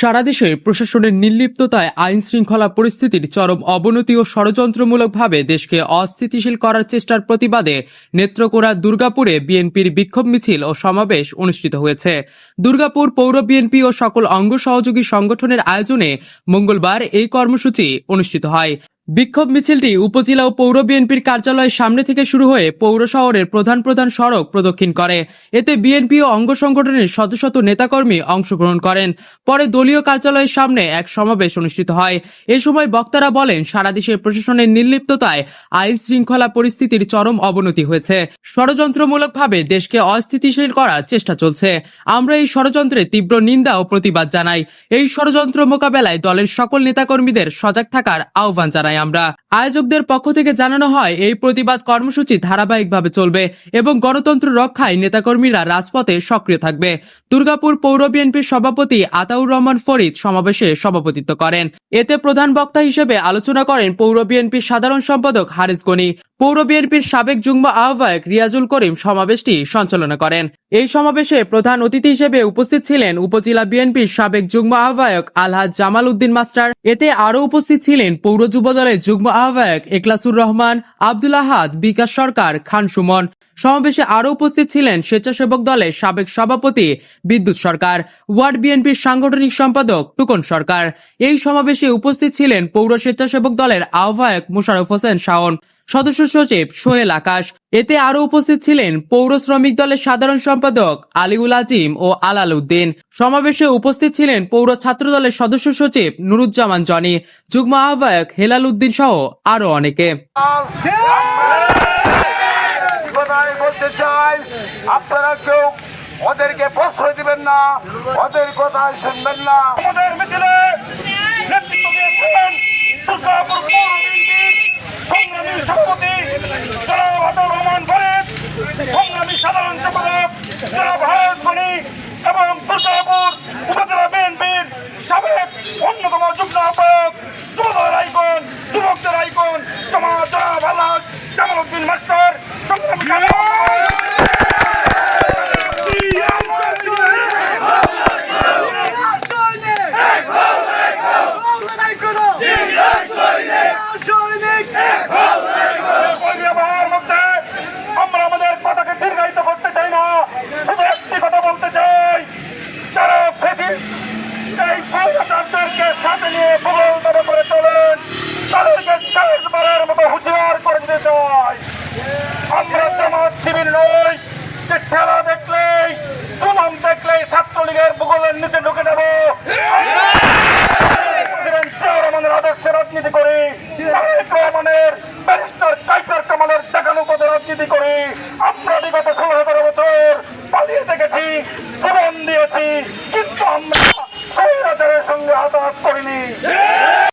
সারা দেশে প্রশাসনের নির্লিপ্ততায় আইন শৃঙ্খলা পরিস্থিতির চরম অবনতি ও ষড়যন্ত্রমূলকভাবে দেশকে অস্থিতিশীল করার চেষ্টার প্রতিবাদে নেত্রকোড়া দুর্গাপুরে বিএনপির বিক্ষোভ মিছিল ও সমাবেশ অনুষ্ঠিত হয়েছে। দুর্গাপুর পৌর বিএনপি ও সকল অঙ্গ সহযোগী সংগঠনের আয়োজনে মঙ্গলবার এই কর্মসূচি অনুষ্ঠিত হয়। বিক্ষোভ মিছিলটি উপজেলা ও পৌর বিএনপির কার্যালয়ের সামনে থেকে শুরু হয়ে পৌর শহরের প্রধান প্রধান সড়ক প্রদক্ষিণ করে। এতে বিএনপি ও অঙ্গ সংগঠনের শত শত নেতাকর্মী অংশগ্রহণ করেন। পরে দলীয় কার্যালয়ের সামনে এক সমাবেশ অনুষ্ঠিত হয়। এ সময় বক্তারা বলেন, সারা দেশের প্রশাসনের নির্লিপ্ততায় আইন শৃঙ্খলা পরিস্থিতির চরম অবনতি হয়েছে। ষড়যন্ত্রমূলকভাবে দেশকে অস্থিতিশীল করার চেষ্টা চলছে। আমরা এই ষড়যন্ত্রের তীব্র নিন্দা ও প্রতিবাদ জানাই। এই ষড়যন্ত্র মোকাবেলায় দলের সকল নেতাকর্মীদের সজাগ থাকার আহ্বান জানাই আমরা। আয়োজকদের পক্ষ থেকে জানানো হয়, এই প্রতিবাদ কর্মসূচি ধারাবাহিকভাবে চলবে এবং গণতন্ত্র রক্ষায় নেতাকর্মীরা রাজপথে সক্রিয় থাকবে। দুর্গাপুর পৌর বিএনপির সভাপতি আতাউর রহমান ফরিদ সমাবেশে সভাপতিত্ব করেন। এতে প্রধান বক্তা হিসেবে আলোচনা করেন পৌর বিএনপির সাধারণ সম্পাদক হারিস গনি। পৌর বিএনপির সাবেক যুগ্ম আহ্বায়ক রিয়াজুল করিম সমাবেশটি সঞ্চালনা করেন। এই সমাবেশে প্রধান অতিথি হিসেবে উপস্থিত ছিলেন উপজেলা বিএনপির সাবেক যুগ্ম আহ্বায়ক আলহাজ জামাল উদ্দিন মাস্টার। এতে আরও উপস্থিত ছিলেন পৌর যুব দলের যুগ্ম আহ্বায়ক একলাসুর রহমান, আব্দুল আহাদ, বিকাশ সরকার, খান সুমন। সমাবেশে আরও উপস্থিত ছিলেন স্বেচ্ছাসেবক দলের সাবেক সভাপতি বিদ্যুৎ সরকার, ওয়ার্ড বিএনপির সাংগঠনিক সম্পাদক টুকন সরকার। এই সমাবেশে উপস্থিত ছিলেন পৌর স্বেচ্ছাসেবক দলের আহ্বায়ক মোশারফ হোসেন শাওন, সদস্য সচিব সোহেল আকাশ। এতে আরও উপস্থিত ছিলেন পৌর শ্রমিক দলের সাধারণ সম্পাদক আলিউল আজিম ও আলাল উদ্দিন। সমাবেশে উপস্থিত ছিলেন পৌর ছাত্র দলের সদস্য সচিব নুরুজ্জামান জনি, যুগ্ম আহ্বায়ক হেলাল উদ্দিন সহ আরও অনেকে। আপনারা কেউ ওদেরকে প্রশ্রয় দিবেন না, ওদের কথায় শুনবেন না। আমাদের মিছিলে নেতৃত্ব দিয়েছেন দুর্গাপুর স্বৈরতন্ত্রকে সাথে নিয়ে ভূগোল দমে করে চলেন। তাদেরকে শেষবারের মতো হুঁশিয়ার করে দিতে চায় আমরা জামাত শিবির নই, যে ঠেলা দেখলেই তুলন দেখলেই ছাত্রলীগের ভূগোলের নিচে ঢুকে দেব। চেয়ারম্যানের আদর্শে রাজনীতি করি, তারেক রহমানের ব্যারিস্টার কাইসার কামালের দেখানো আমরা দেখেছি, জীবন দিয়েছি আঘাত করিনি।